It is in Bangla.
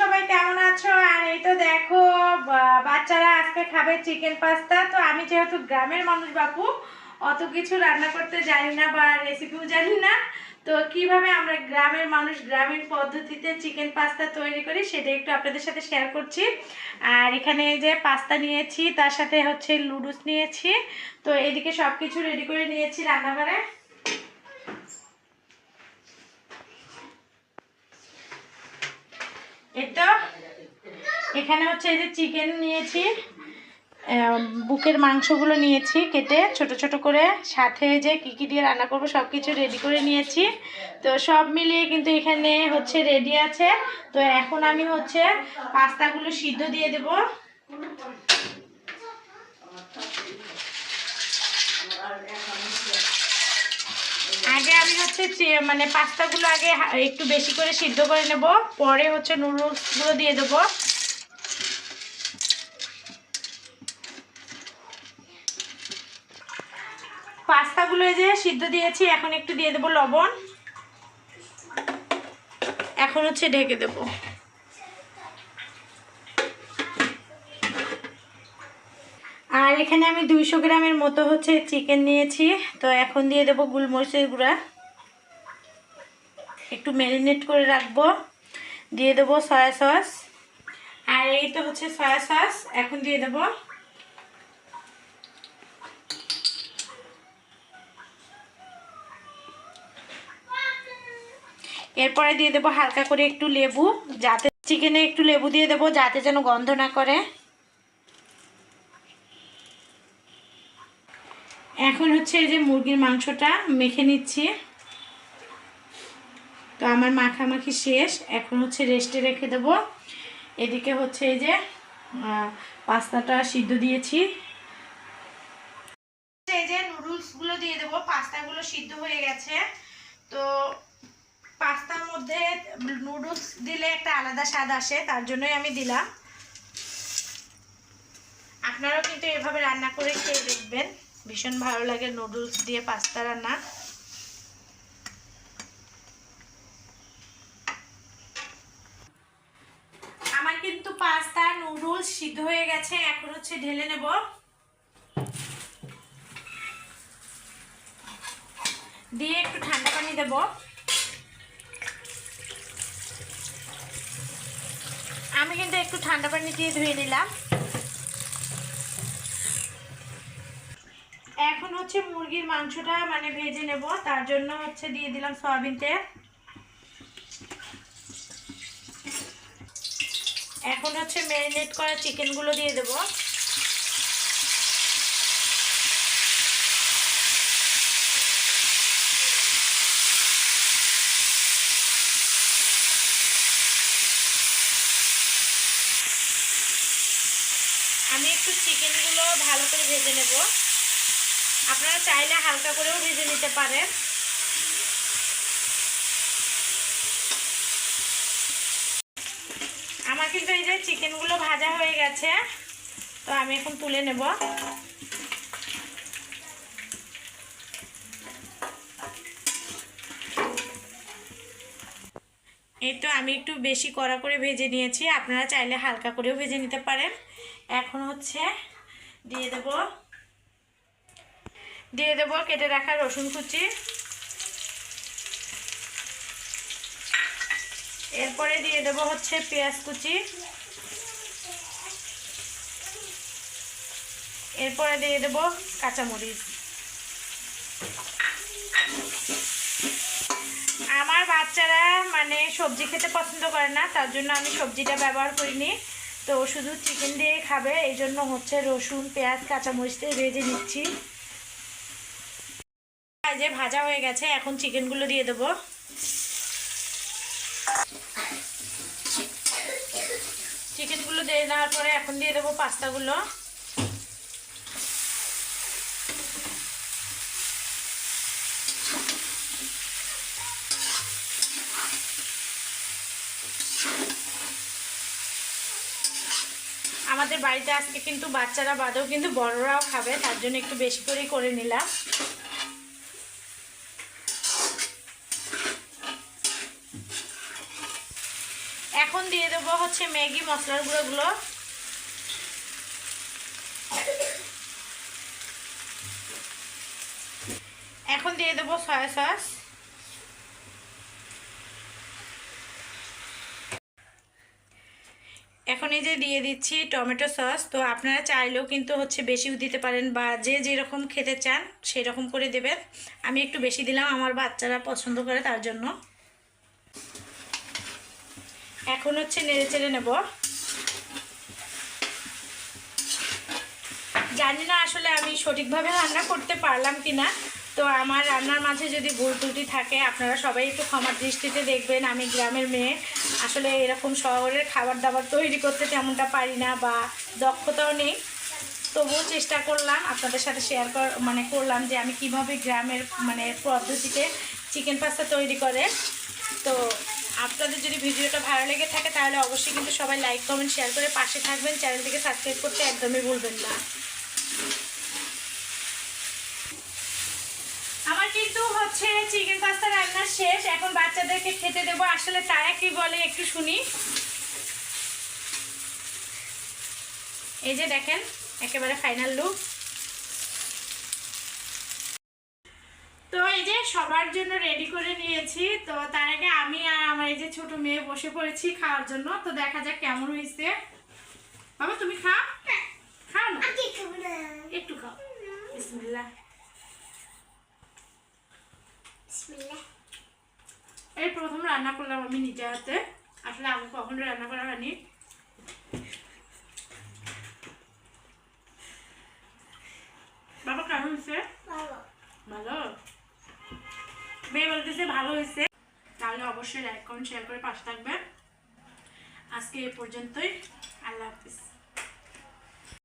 সবাই কেমন আছো? আর এই তো দেখো বাচ্চারা আজকে খাবে চিকেন পাস্তা তো আমি যেহেতু গ্রামের মানুষ বাপু, অত কিছু রান্না করতে জানি না বা রেসিপিও জানি না। তো কীভাবে আমরা গ্রামের মানুষ গ্রামীণ পদ্ধতিতে চিকেন পাস্তা তৈরি করি সেটা একটু আপনাদের সাথে শেয়ার করছি। আর এখানে যে পাস্তা নিয়েছি, তার সাথে হচ্ছে লুডুস নিয়েছি। তো এদিকে সব কিছু রেডি করে নিয়েছি রান্নাঘরে। তো এখানে হচ্ছে এই যে চিকেন নিয়েছি। বুকের মাংসগুলো নিয়েছি কেটে ছোট ছোট করে সাথে যে কী কী দিয়ে রান্না করব সব কিছু রেডি করে নিয়েছি। তো সব মিলিয়ে কিন্তু এখানে হচ্ছে রেডি আছে। তো এখন আমি হচ্ছে পাস্তাগুলো সিদ্ধ দিয়ে দেব আগে আমি হচ্ছে মানে পাস্তাগুলো আগে একটু বেশি করে সিদ্ধ করে নেব। পরে হচ্ছে নুডলসগুলো দিয়ে দেবো। পাস্তাগুলো যে সিদ্ধ দিয়েছি, এখন একটু দিয়ে দেবো লবণ। এখন হচ্ছে ঢেকে দেবো। আর এখানে আমি দুইশো গ্রামের মতো হচ্ছে চিকেন নিয়েছি। তো এখন দিয়ে দেবো গোলমরিচের গুঁড়া। ম্যারিনেট করে রাখব। দিয়ে দেবো সয়া সস আর এই তো হচ্ছে সয়া সস এখন দিয়ে দেবো। এরপরে দিয়ে দেবো হালকা করে একটু লেবু। যাতে চিকেনে একটু লেবু দিয়ে দেবো, যাতে যেন গন্ধ না করে। এখন হচ্ছে এই যে মুরগির মাংসটা মেখে নিচ্ছি। তো আমার মাখামাখি শেষ। এখন হচ্ছে রেস্টে রেখে দেবো। এদিকে হচ্ছে এই যে পাস্তাটা সিদ্ধ দিয়েছি। এই যে নুডলসগুলো দিয়ে দেবো। পাস্তাগুলো সিদ্ধ হয়ে গেছে। তো পাস্তার মধ্যে নুডলস দিলে একটা আলাদা স্বাদ আসে, তার জন্যই আমি দিলাম। আপনারাও কিন্তু এভাবে রান্না করে খেয়ে দেখবেন। ভীষণ ভালো লাগে নুডলস দিয়ে পাস্তা রান্না আমার কিন্তু পাস্তা নুডলস সিদ্ধ হয়ে গেছে, এখন হচ্ছে ঢেলে নেব। দিয়ে একটু ঠান্ডা পানি দেবো। আমি কিন্তু একটু ঠান্ডা পানি দিয়ে ধুয়ে নিলাম। এখন হচ্ছে মুরগির মাংসটা মানে ভেজে নেব, তার জন্য হচ্ছে দিয়ে দিলাম সয়াবিন তেল। এখন হচ্ছে ম্যারিনেট করা চিকেনগুলো দিয়ে দেব। আমি একটু চিকেনগুলো ভালো করে ভেজে নেব। আপনারা চাইলে হালকা করেও ভেজে নিতে পারেন আমার কিন্তু এই যে চিকেনগুলো ভাজা হয়ে গেছে, তো আমি এখন তুলে নেব। এই তো আমি একটু বেশি কড়া করে ভেজে নিয়েছি, আপনারা চাইলে হালকা করেও ভেজে নিতে পারেন। এখন হচ্ছে দিয়ে দেব দিয়ে দেব কেটে রাখা রসুন কুচি। এরপরে দিয়ে দেব হচ্ছে পেঁয়াজ কুচি। এরপরে দিয়ে দেব কাঁচামরিচ। আমার বাচ্চারা মানে সবজি খেতে পছন্দ করে না, তার জন্য আমি সবজিটা ব্যবহার করিনি। তো শুধু চিকেন দিয়ে খাবে এই জন্য হচ্ছে রসুন, পেঁয়াজ, কাঁচামরিচ দিয়ে ভেজে নিচ্ছি। যে ভাজা হয়ে গেছে, এখন চিকেনগুলো দিয়ে দেবো। দিয়ে দেওয়ার পরে এখন দিয়ে দেবো পাস্তাগুলো। আমাদের বাড়িতে আজকে কিন্তু বাচ্চারা বাদেও কিন্তু বড়রাও খাবে, তার জন্য একটু বেশি করেই করে নিলাম এখন এখন দিয়ে দেবো হচ্ছে ম্যাগি মশলার গুঁড়োগুলো। এখন দিয়ে দেবো সয়া সস। এখন এই যে দিয়ে দিচ্ছি টমেটো সস, তো আপনারা চাইলেও কিন্তু হচ্ছে বেশিও দিতে পারেন বা যে যেরকম খেতে চান সেরকম করে দেবেন। আমি একটু বেশি দিলাম, আমার বাচ্চারা পছন্দ করে তার জন্য। এখন হচ্ছে নেড়ে চেড়ে নেব। জানি না আসলে আমি সঠিকভাবে রান্না করতে পারলাম কি না তো আমার রান্নার মাঝে যদি ভুল ত্রুটি থাকে, আপনারা সবাই একটু ক্ষমার দৃষ্টিতে দেখবেন, আমি গ্রামের মেয়ে। আসলে এরকম শহরের খাবার দাবার তৈরি করতে তেমনটা পারি না বা দক্ষতাও নেই। তবুও চেষ্টা করলাম, আপনাদের সাথে শেয়ার কর মানে করলাম যে আমি কীভাবে গ্রামের মানে পদ্ধতিতে চিকেন পাস্তা তৈরি করে। তো আপনাদের যদি ভিডিওটা ভালো লেগে থাকে, তাহলে অবশ্যই কিন্তু সবাই লাইক কমেন্ট শেয়ার করে পাশে থাকবেন। চ্যানেলটিকে সাবস্ক্রাইব করতে একদমই ভুলবেন না। আমার কিন্তু হচ্ছে চিকেন পাস্তা রান্না শেষ। এখন বাচ্চাদেরকে খেতে দেবো। আসলে তারা কি বলে একটু শুনি। এই যে দেখেন, একেবারে ফাইনাল লুক তো এই যে সবার জন্য রেডি করে নিয়েছি তো তার আগে আমি আর আমার এই যে ছোট মেয়ে বসে পড়েছি খাওয়ার জন্য তো দেখা যাক কেমন হয়েছে। বাবা তুমি খাও? খাও না? একটু খাও। বিসমিল্লাহ। এই প্রথম রান্না করলাম আমি নিজে হাতে। আসলে আগে কখনো রান্না করা হয়নি। বাবা কেমন হয়েছে? ভালো? মেয়ে বলতেছে, ভালো হয়েছে। তাহলে অবশ্যই লাইক কমেন্ট শেয়ার করে পাশে থাকবে। আজকে এ পর্যন্তই। আল্লাহ হাফিজ।